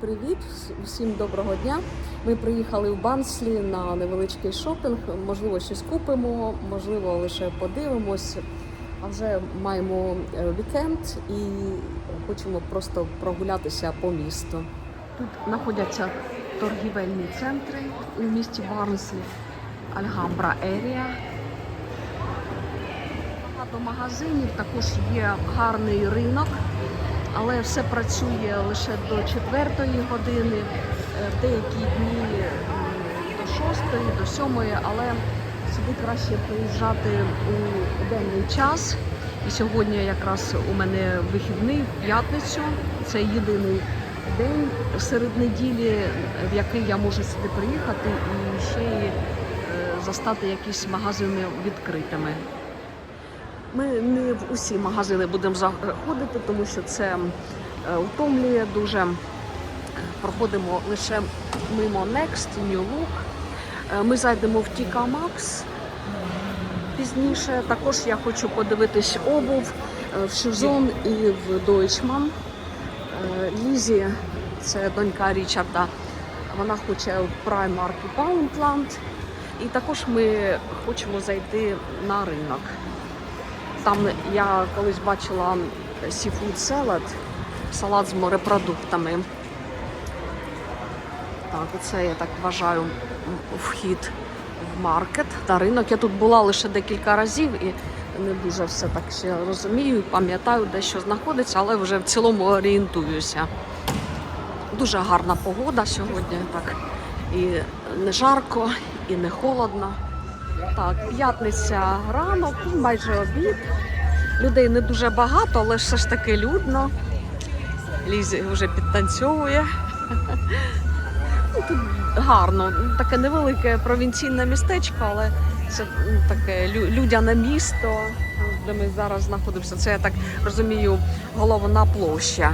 Привіт, всім доброго дня. Ми приїхали в Банслі на невеличкий шопінг. Можливо, щось купимо, можливо, лише подивимось. А вже маємо е, вікенд і хочемо просто прогулятися по місту. Тут знаходяться торгівельні центри у місті Барнслі, Альгамбра Ерія. Багато магазинів, також є гарний ринок але все працює лише до 4 години, е, деякі дні до 6, до 7, але сюди краще приїжджати у денний час. І сьогодні якраз у мене вихідний в п'ятницю. Це єдиний день серед неділі, в який я можу сюди приїхати і ще й е, застати якісь магазини відкритими. Ми не в усі магазини будемо заходити, тому що це е, втомлює дуже. Проходимо лише мимо Next, New Look. Е, Ми зайдемо в TK Maxx пізніше. Також я хочу подивитись обув е, в Шузон і в. Е, Лізі, це донька Річарда, вона хоче в Primark і Poundland. І також ми хочемо зайти на ринок. Там я колись бачила seafood salad, салат з морепродуктами. Так, це я так вважаю вхід в маркет та ринок. Я тут була лише декілька разів і не дуже все так розумію, пам'ятаю, де що знаходиться, але вже в цілому орієнтуюся. Дуже гарна погода сьогодні, так. І не жарко, і не холодно. Так, п'ятниця ранок, майже обід. Людей не дуже багато, але все ж таки людно. Лізі вже підтанцьовує. Ну, Тут гарно, таке невелике провінційне містечко, але це таке лю- людяне місто, де ми зараз знаходимося. Це я так розумію, головна площа.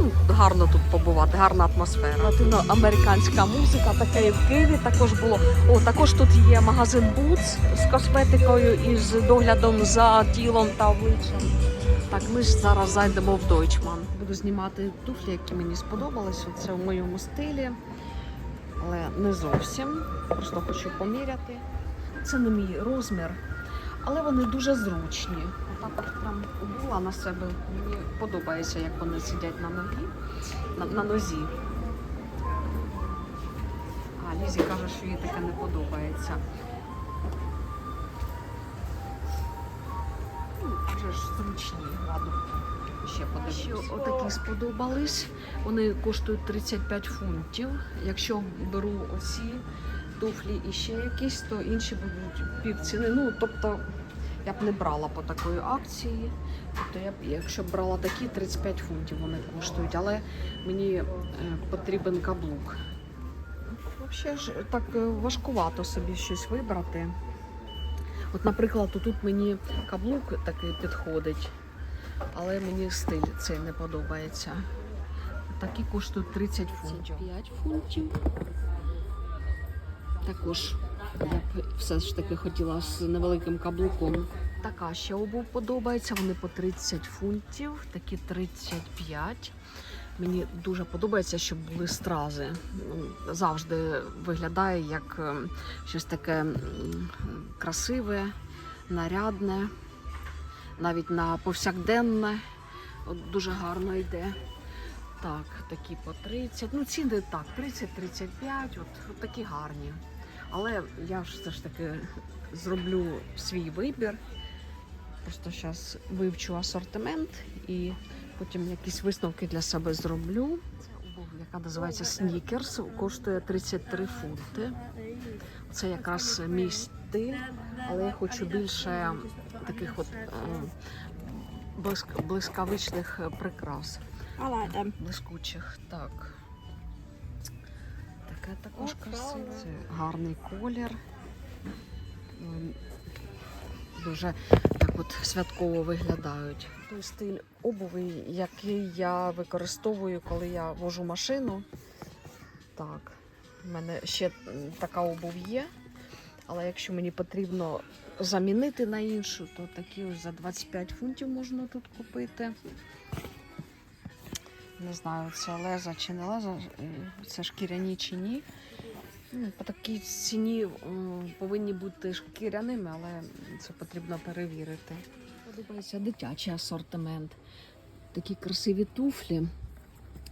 Ну, Гарно тут побувати, гарна атмосфера. Латиноамериканська музика, таке і в Києві також було. О, також тут є магазин Boots з косметикою і з доглядом за тілом та обличчям. Так, ми ж зараз зайдемо в Deutschmann. Буду знімати туфлі, які мені сподобались. Це в моєму стилі, але не зовсім. Просто хочу поміряти. Це не мій розмір, але вони дуже зручні. Отак от прям обула на себе. Мені подобається, як вони сидять на ногі, на, на нозі. А Лізі каже, що їй таке не подобається. Ну, Вже ж зручні, ладно. Ще подивимось. Отакі сподобались. Вони коштують 35 фунтів. Якщо беру оці туфлі і ще якісь, то інші будуть півціни. Ну, тобто я б не брала по такої акції. Тобто я б, якщо б брала такі, 35 фунтів вони коштують, але мені е, потрібен каблук. Взагалі ж так е, важкувато собі щось вибрати. От, наприклад, тут мені каблук такий підходить, але мені стиль цей не подобається. Такі коштують 30 фунтів. 5 фунтів. Також я б все ж таки хотіла з невеликим каблуком. Така ще обув подобається. Вони по 30 фунтів, такі 35. Мені дуже подобається, щоб були стрази. Завжди виглядає як е, щось таке красиве, нарядне, навіть на повсякденне. От дуже гарно йде. Так, такі по 30. Ну, ціни так, 30-35, от, от такі гарні. Але я ж все ж таки зроблю свій вибір. Просто зараз вивчу асортимент і потім якісь висновки для себе зроблю. Це яка називається Sneakers, коштує 33 фунти. Це якраз мій стиль, але я хочу більше таких от е, блискавичних прикрас. Блискучих, так. Таке також красиве. Це гарний колір. Ем, Дуже так от святково виглядають. Той стиль обуви, який я використовую, коли я вожу машину. Так, в мене ще така обув є. Але якщо мені потрібно замінити на іншу, то такі ось за 25 фунтів можна тут купити. Не знаю, це леза чи не леза, е, це шкіряні чи ні. Ну, По такій ціні повинні бути шкіряними, але це потрібно перевірити. Подобається дитячий асортимент. Такі красиві туфлі.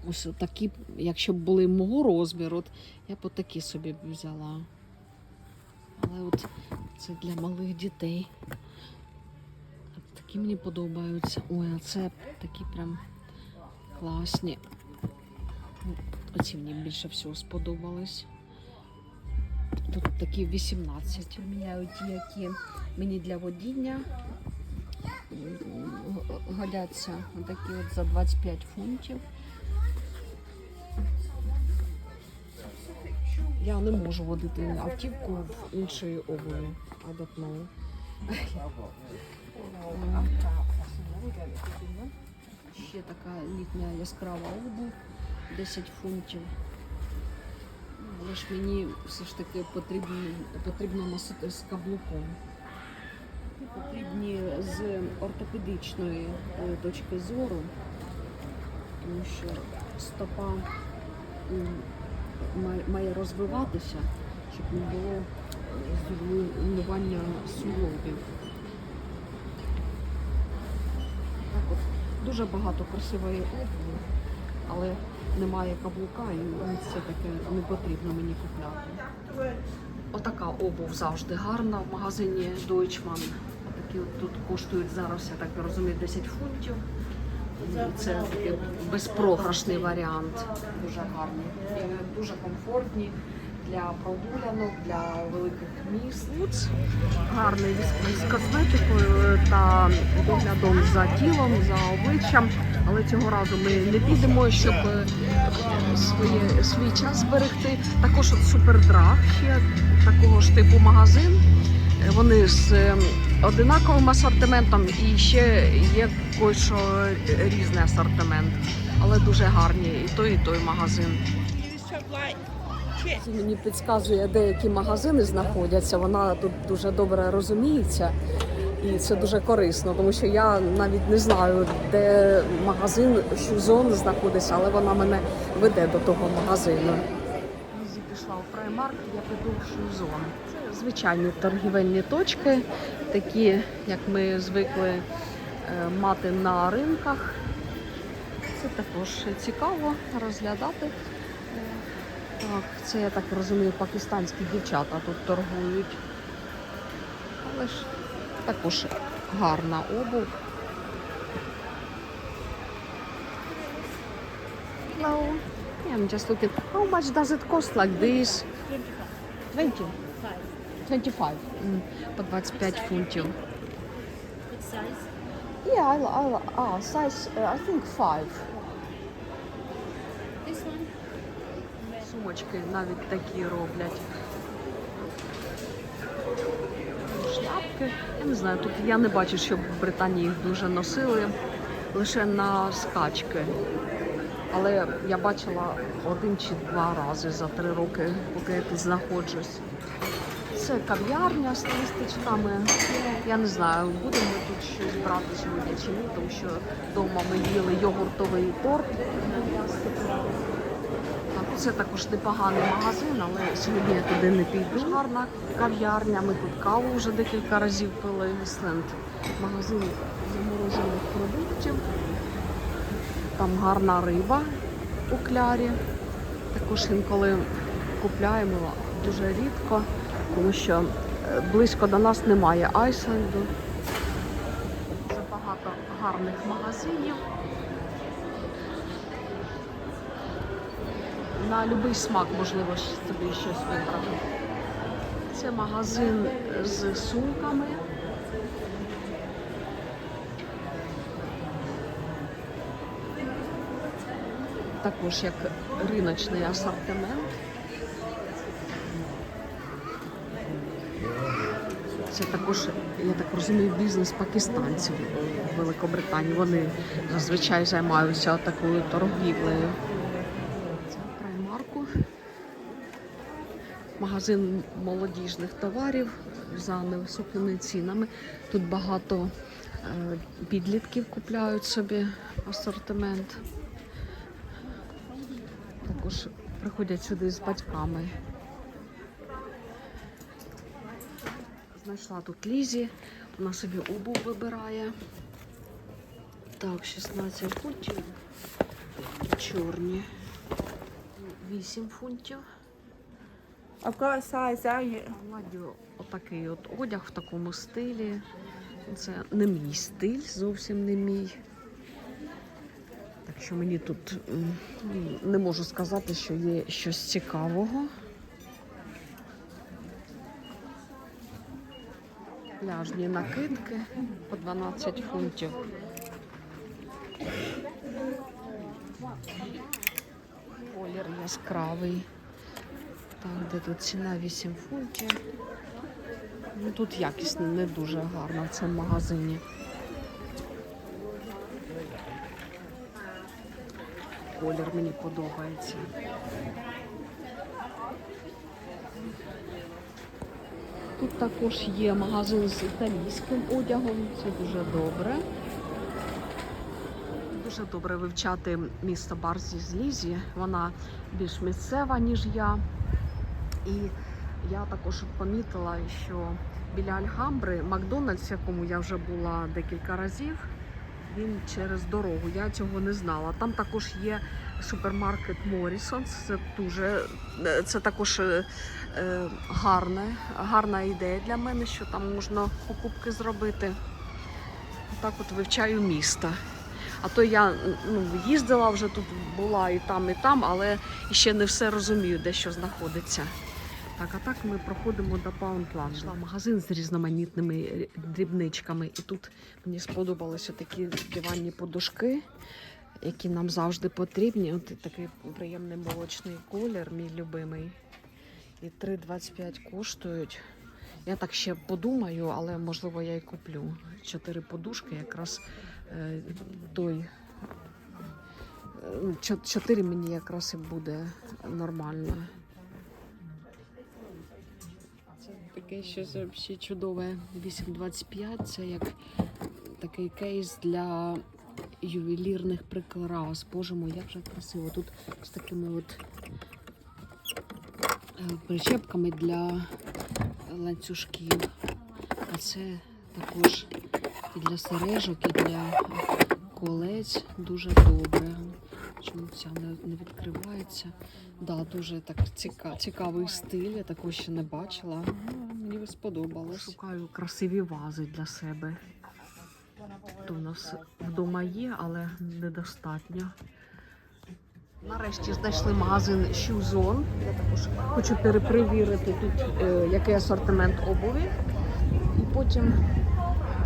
Ось такі, якщо б були мого розміру, от я б отакі собі б взяла. Але от це для малих дітей. Такі мені подобаються. Ой, а це такі прям класні. Оці мені більше всього сподобались. Тут такі 18. Міняють ті, які мені для водіння годяться. Такі от за 25 фунтів. Я не можу водити автівку в іншої обуві. Don't know. Ще така літня яскрава обув, 10 фунтів. Ну, Але ж мені все ж таки потрібно, потрібно носити з каблуком. Потрібні з ортопедичної е, точки зору, тому що стопа має- розвиватися, щоб не було е, зруйнування суглобів. Дуже багато красивої обуви, але немає каблука і це таке не потрібно мені купляти. Отака обув завжди гарна в магазині Deutschmann. Такі тут коштують зараз, я так розумію, 10 фунтів. Це такий безпрограшний варіант. Дуже гарний. І дуже комфортні для прогулянок, для великих міст. Луц гарний з- з косметикою та доглядом за тілом, за обличчям. Але цього разу ми не підемо, щоб е, своє, свій час зберегти. Також от супердраг ще такого ж типу магазин. Вони з е, одинаковим асортиментом і ще є кое-що різний асортимент, але дуже гарні і той, і той магазин. Мені підказує, де які магазини знаходяться. Вона тут дуже добре розуміється. І це дуже корисно, тому що я навіть не знаю, де магазин Шузон знаходиться, але вона мене веде до того магазину. Лізі пішла у праймарк, я піду в Шузон. Це звичайні торгівельні точки, такі, як ми звикли е, мати на ринках. Це також цікаво розглядати. Е, Так, це я так розумію, пакистанські дівчата тут торгують. Але ж також гарна обув. Hello. Yeah, I'm just looking. How much does it cost like this? 20. 25. М, По 25 фунтів. What size? Yeah, I, I, ah, size, uh, I think 5. This one? Сумочки навіть такі роблять. Шляпки. Я не знаю, тут я не бачу, щоб в Британії їх дуже носили, лише на скачки. Але я бачила один чи два рази за три роки, поки я тут знаходжусь. Це кав'ярня з листочками. Я не знаю, будемо ми тут щось брати сьогодні чи ні, тому що вдома ми їли йогуртовий торт. Це також непоганий магазин, але сьогодні я туди не піду. Гарна кав'ярня. Ми тут каву вже декілька разів пили. Сленд. Магазин заморожених продуктів. Там гарна риба у клярі. Також інколи купляємо дуже рідко, тому що е, близько до нас немає Айсленду. Це багато гарних магазинів. На будь-який смак можливо собі щось вибрати. Це магазин з сумками. Також як риночний асортимент. Це також, я так розумію, бізнес пакистанців в Великобританії. Вони зазвичай займаються такою торгівлею. Це праймарку. Магазин молодіжних товарів за невисокими цінами. Тут багато е, підлітків купляють собі асортимент. також приходять сюди з батьками. Знайшла тут Лізі, вона собі обув вибирає. Так, 16 фунтів. Чорні. 8 фунтів. I've got a size out you. Ладю отакий от одяг в такому стилі. Це не мій стиль, зовсім не мій. Так що мені тут не можу сказати, що є щось цікавого. Пляжні накидки по 12 фунтів. Колір яскравий. Так, де тут ціна 8 фунтів. Ну, тут якість не дуже гарна в цьому магазині. Колір мені подобається. Тут також є магазин з італійським одягом, це дуже добре. Дуже добре вивчати місто Барзі з Лізі. Вона більш місцева, ніж я. І я також помітила, що біля Альгамбри Макдональдс, якому я вже була декілька разів, він через дорогу. Я цього не знала. Там також є супермаркет Морісонс. Це дуже це також е, е, гарне, гарна ідея для мене, що там можна покупки зробити. Так от вивчаю місто. А то я ну, їздила вже тут, була і там, і там, але ще не все розумію, де що знаходиться. Так, а так ми проходимо до Паундланду. Йшла магазин з різноманітними е, дрібничками. І тут мені сподобалися такі диванні подушки, які нам завжди потрібні. От такий приємний молочний колір, мій любимий. І 3,25 коштують. Я так ще подумаю, але можливо я і куплю. Чотири подушки, якраз е, той. е, Чотири мені якраз і буде нормально. Таке щось взагалі чудове. 8,25. Це як такий кейс для ювелірних прикрас. Боже мой, як же красиво. Тут з такими от е, причепками для ланцюжків. А це також і для сережок, і для колець дуже добре. Чому ця не, відкривається? Да, дуже так ціка, цікавий стиль, я такого ще не бачила. Ну, сподобалось. Шукаю красиві вази для себе. То в нас вдома є, але недостатньо. Нарешті знайшли магазин Shoe Zone. Я також хочу перепровірити тут, е, який асортимент обуві. І потім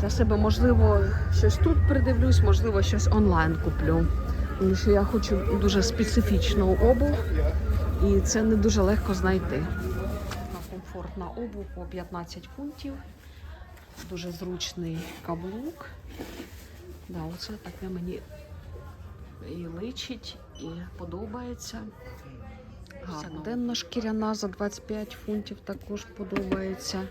для себе, можливо, щось тут придивлюсь, можливо, щось онлайн куплю. Тому що я хочу дуже специфічну обув, і це не дуже легко знайти. Комфортна обув по 15 фунтів. Дуже зручний каблук. Да, оце таке мені і личить, і подобається. Гарно. Денна шкіряна за 25 фунтів також подобається.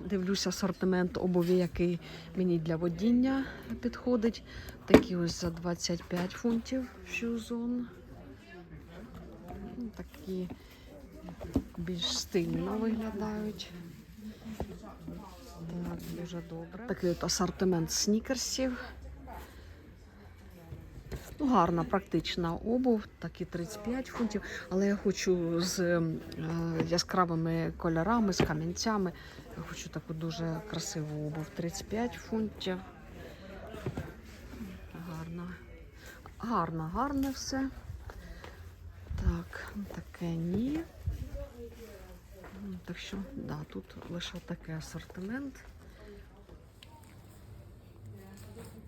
Дивлюся асортимент обуві, який мені для водіння підходить. Такі ось за 25 фунтів шузон. Такі більш стильно виглядають. Так, дуже добре. Такий от асортимент снікерсів. Ну, гарна, практична обув, такі 35 фунтів. Але я хочу з е, яскравими кольорами, з камінцями. Я хочу таку дуже красиву обув. 35 фунтів. Гарно. Гарно, гарне все. Так, таке ні. Ну, Так що, да, тут лише такий асортимент.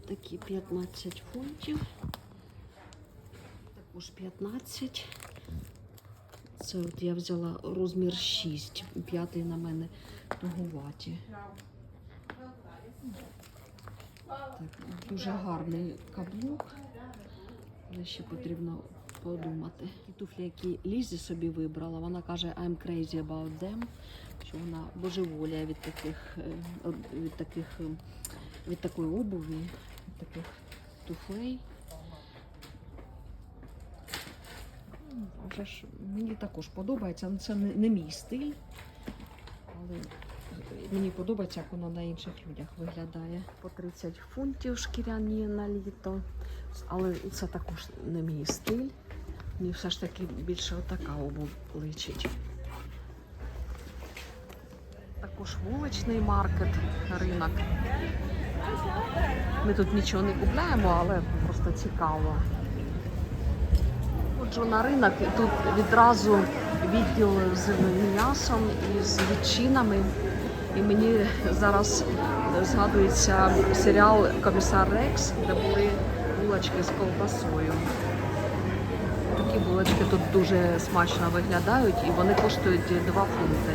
Такі 15 фунтів. Також 15. Це от я взяла розмір 6. П'ятий на мене тугуваті. Так, дуже гарний каблук. Але ще потрібно подумати. І туфлі, які Лізі собі вибрала, вона каже I'm crazy about them, що вона божеволіє від таких, е, від таких, е, від такої обуві, від таких туфлей. вже ж мені також подобається. Ну, Це не, не мій стиль, але мені подобається, як воно на інших людях виглядає. По 30 фунтів шкіряні на літо. Але це також не мій стиль. Мені все ж таки більше отака обув личить. Також вуличний маркет, ринок. Ми тут нічого не купляємо, але просто цікаво. Ходжу на ринок і тут відразу відділ з м'ясом і з відчинами. І мені зараз згадується серіал Комісар Рекс, де були булочки з ковбасою. Булочки тут дуже смачно виглядають і вони коштують 2 фунти.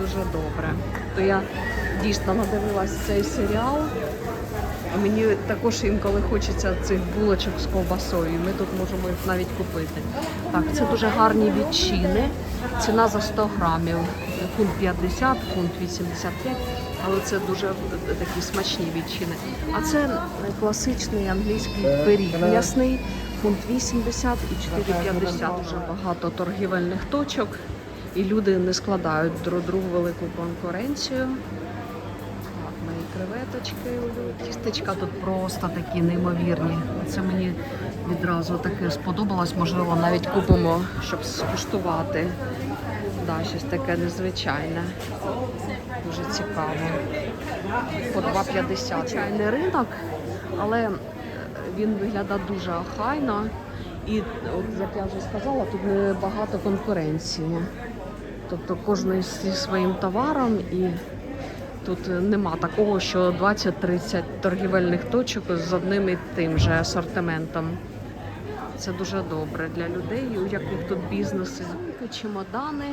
Дуже добре. То я дійсно надивилась цей серіал. А мені також інколи хочеться цих булочок з ковбасою. Ми тут можемо їх навіть купити. Так, це дуже гарні відчини. Ціна за 100 грамів. Фунт 50, фунт 85, але це дуже такі смачні відчини. А це класичний англійський пиріг м'ясний, фунт 80 і 4,50. Дуже багато торгівельних точок, і люди не складають друг другу велику конкуренцію. Так, мої креветочки. Тістечка тут просто такі неймовірні. Це мені відразу таке сподобалось. Можливо, навіть купимо, щоб скуштувати. Да, щось таке незвичайне. Дуже цікаво. По 2,50. Чайний ринок, але він виглядає дуже охайно. І от, як я вже сказала, тут не багато конкуренції. Тобто кожен зі своїм товаром і тут нема такого, що 20-30 торгівельних точок з одним і тим же асортиментом. Це дуже добре для людей, у яких тут бізнеси. Чемодани.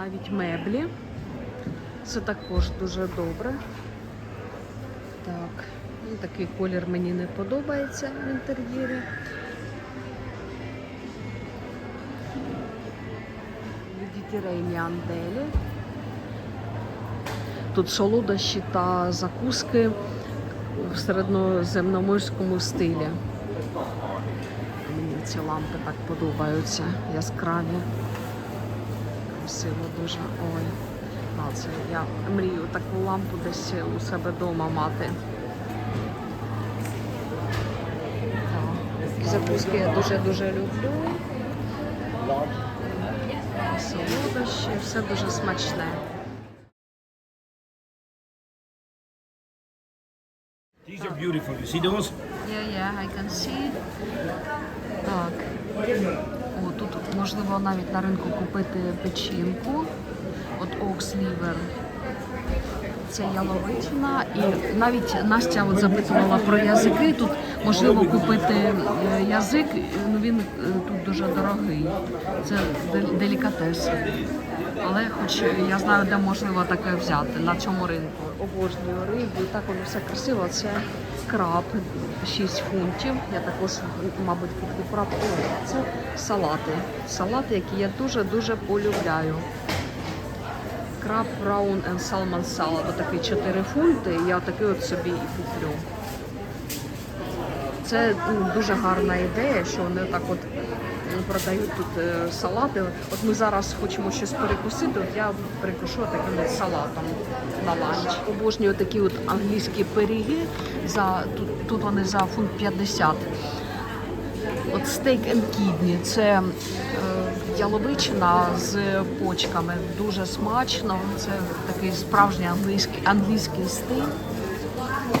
Навіть меблі. Це також дуже добре. Так, ну, такий колір мені не подобається в інтер'єрі. Mediterranean Deli. Тут солодощі та закуски в середньоземноморському стилі. Мені ці лампи так подобаються, яскраві. Красиво дуже. Ой. Це я мрію таку лампу десь у себе вдома мати. Закуски я дуже-дуже люблю. Солодощі, все дуже смачне. These are beautiful. You see those? Yeah, yeah, I can see. Так. Можливо навіть на ринку купити печінку. От Liver. Це яловичина. І навіть Настя от запитувала про язики. Тут можливо купити е, язик, ну він е, тут дуже дорогий. Це делікатес. Але хоч я знаю, де можливо таке взяти на цьому ринку. Обожнюю рибу, і так воно все красиво. Це краб 6 фунтів. Я також, мабуть, куплю краб. Це салати. Салати, які я дуже-дуже полюбляю. Краб Браун and Salmon Salad. Отакий 4 фунти. Я такий от собі і куплю. Це ну, дуже гарна ідея, що вони так от продають тут е, салати. От ми зараз хочемо щось перекусити. Я перекушу таким от салатом на ланч. Обожнюю такі от англійські пиріги. За тут, тут вони за фунт 50. От стейк and кідні це е, яловичина з почками. Дуже смачно. Це такий справжній англійський, англійський стиль.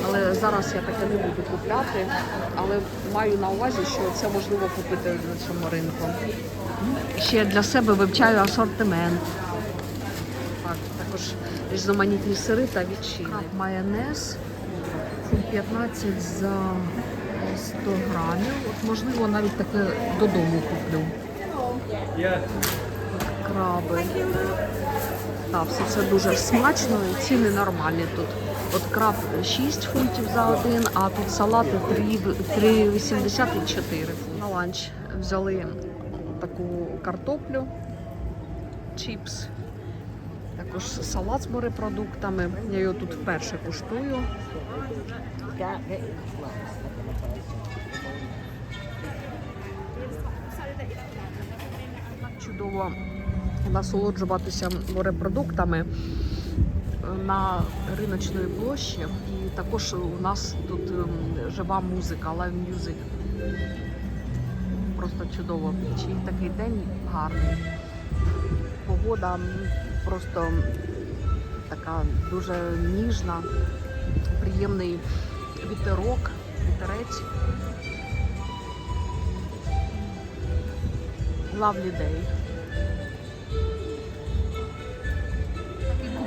Але зараз я таке не буду купляти. Але маю на увазі, що це можливо купити на цьому ринку. Ще для себе вивчаю асортимент. Так, також різноманітні сири та відчини. Майонез. 15 за 100 грамів. От, можливо, навіть таке додому куплю. Краби. Так, все це дуже смачно і ціни нормальні тут. От краб 6 фунтів за один, а тут салати 3,80 і 4. На ланч взяли таку картоплю, чіпс Також салат з морепродуктами. Я його тут вперше куштую. Чудово насолоджуватися морепродуктами на риночної площі. І також у нас тут ем, жива музика, live music. Просто чудово. Чи такий день гарний. Погода просто така дуже ніжна, приємний вітерок, вітерець. Lovely day.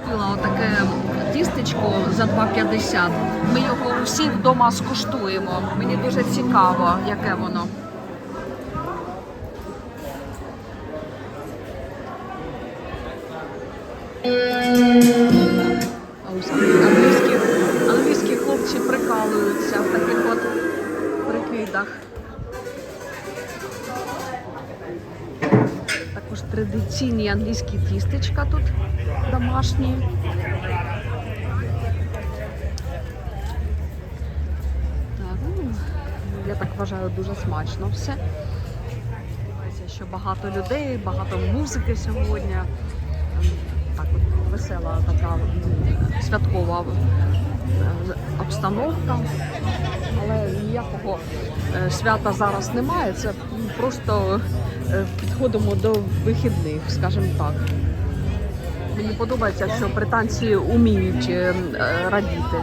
Купила отаке тістечко за 2,50. Ми його усі вдома скуштуємо. Мені дуже цікаво, яке воно. Традиційні англійські тістечка тут домашні. Так, ну, я так вважаю, дуже смачно все. Що багато людей, багато музики сьогодні. Так от весела така святкова е, обстановка. Але ніякого е, свята зараз немає. Це просто підходимо до вихідних, скажімо так. Мені подобається, що британці вміють е, е, радіти.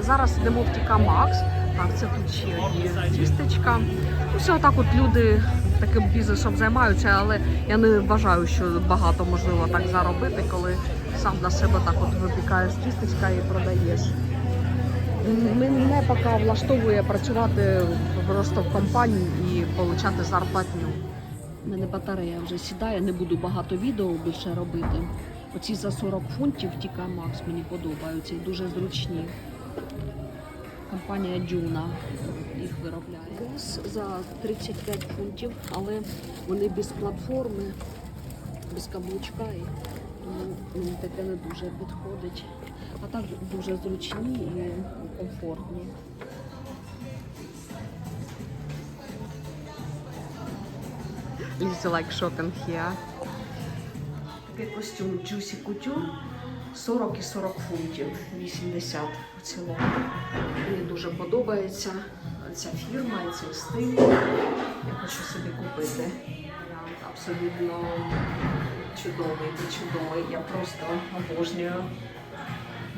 Зараз йдемо в Тіка Макс. Так, це тут ще є тістечка. Ну, Все отак от люди таким бізнесом займаються, але я не вважаю, що багато можливо так заробити, коли сам на себе так от випікаєш тістечка і продаєш. Мене поки влаштовує працювати просто в компанії і отримати зарплатню. У мене батарея вже сідає, не буду багато відео більше робити. Оці за 40 фунтів Тіка Макс мені подобаються і дуже зручні. Компанія Дюна їх виробляє. Гес за 35 фунтів, але вони без платформи, без каблучка. І тому мені таке не дуже підходить. А так дуже зручні і комфортні. Lizzy like shopping here. Такий костюм Juicy Couture 40 і 40 фунтів, 80 в цілому. Мені дуже подобається ця фірма і цей стиль. Я хочу собі купити. Абсолютно чудовий, чудовий. Я просто обожнюю.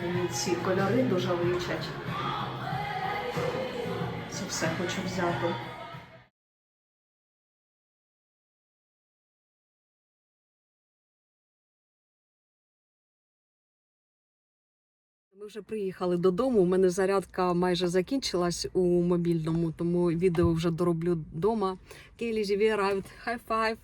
Мені ці кольори дуже личать. Це все хочу взяти. Ми вже приїхали додому. У мене зарядка майже закінчилась у мобільному, тому відео вже дороблю вдома. Кейлі живі arrived. High five.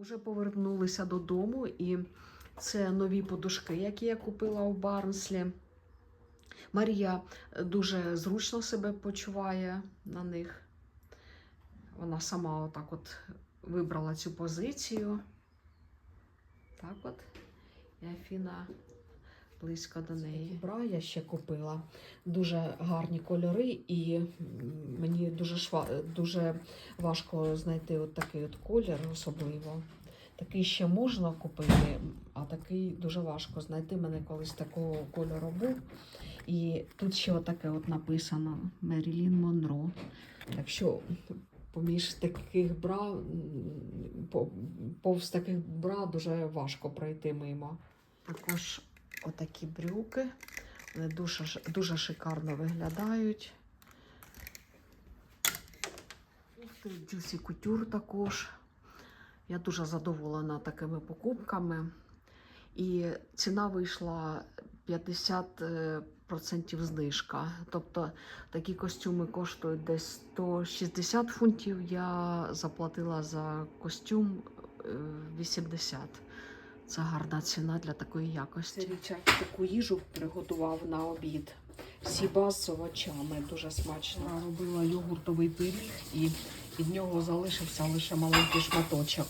Уже повернулися додому, і це нові подушки, які я купила у Барнслі. Марія дуже зручно себе почуває на них. Вона сама отак от вибрала цю позицію. Так от. І Афіна близько до неї. Бра я ще купила. Дуже гарні кольори, і мені дуже, шва... дуже важко знайти от такий от колір особливо. Такий ще можна купити, а такий дуже важко знайти. Мене колись такого кольору був. І тут ще отаке от написано Мерілін Монро. Так що поміж таких бра, повз таких бра дуже важко пройти мимо. Також отакі брюки. Вони дуже, дуже шикарно виглядають. Juicy Couture також. Я дуже задоволена такими покупками. І ціна вийшла 50 е, процентів знижка. Тобто такі костюми коштують десь 160 фунтів. Я заплатила за костюм е, 80. Це гарна ціна для такої якості. Річард таку їжу приготував на обід. Сіба з овочами, дуже смачно. Робила йогуртовий пиріг і від нього залишився лише маленький шматочок.